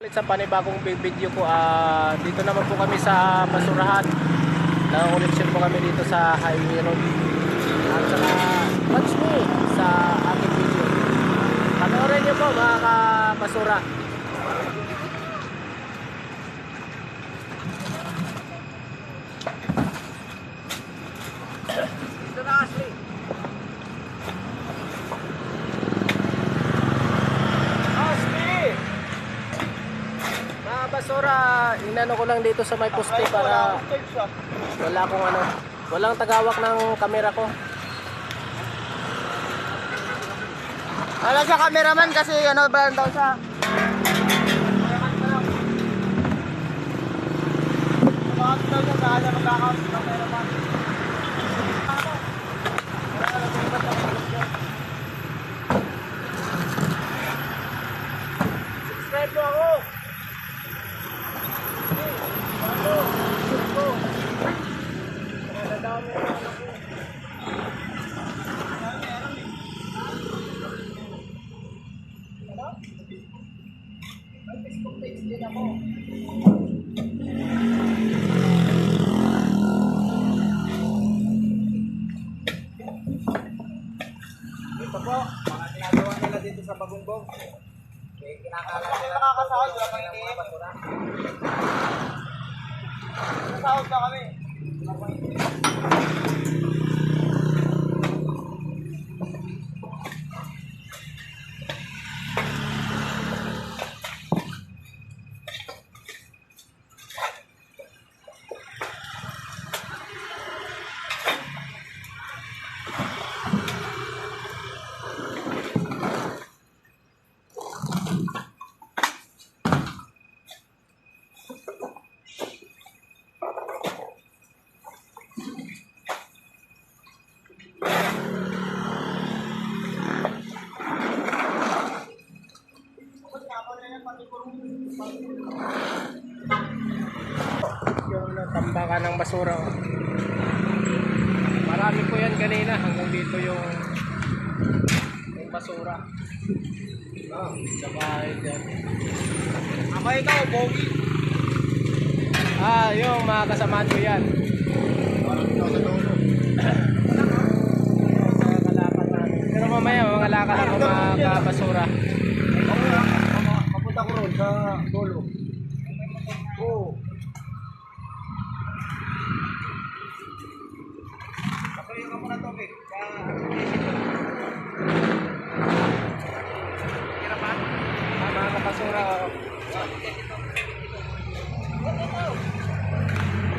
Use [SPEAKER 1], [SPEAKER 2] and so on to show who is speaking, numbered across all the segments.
[SPEAKER 1] Ulit sa panibagong vi- video ko, ah, dito naman po kami sa basurahan. Nangungulit po kami dito sa highway road. At saka, watch me sa aking video. Panoorin niyo po mga kabasura. Dito na. Ashley! Mga basura, inano ko lang dito sa may poste para wala akong ano, walang tagawak ng kamera ko.
[SPEAKER 2] Wala siya cameraman kasi ano ba daw siya? Bakit daw siya kaya magkakaroon ng cameraman?
[SPEAKER 1] Subscribe mo ako!
[SPEAKER 2] Ito po, mga ginagawa nila dito sa Bagungbong. Eh, kinakala nila nakakasahod, wala pang iniim. Nakasahod na kami.
[SPEAKER 1] Yung tambakan ng basura. oh. Marami po yan kanina hanggang dito yung yung basura. Ah, sa bahay dyan.
[SPEAKER 2] Ako ikaw, Bogi.
[SPEAKER 1] Ah, yung mga kasamahan ko yan. Mga kalakal namin. Pero mamaya mga lakad ako mga kabasura.
[SPEAKER 2] Papunta ko ron sa Dolo. Oo. Patuloy ka muna tubig.
[SPEAKER 1] Ah, mga kabasura. oh.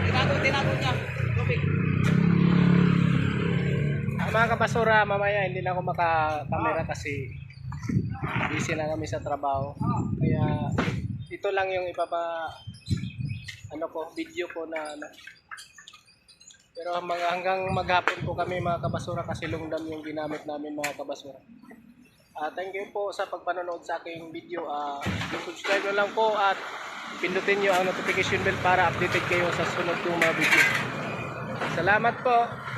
[SPEAKER 2] Tinago, tinago niya.
[SPEAKER 1] Ah, mga kabasura, mamaya hindi na ako makakamera kasi busy na kami sa trabaho. Kaya ito lang yung ipapa ano ko, video ko na ano. Pero hanggang maghapon po kami mga kabasura kasi lungdam yung ginamit namin mga kabasura. Ah, thank you po sa pagpanonood sa aking video. Ah, subscribe na lang po at pindutin nyo ang notification bell para updated kayo sa sunod kong mga video. Salamat po!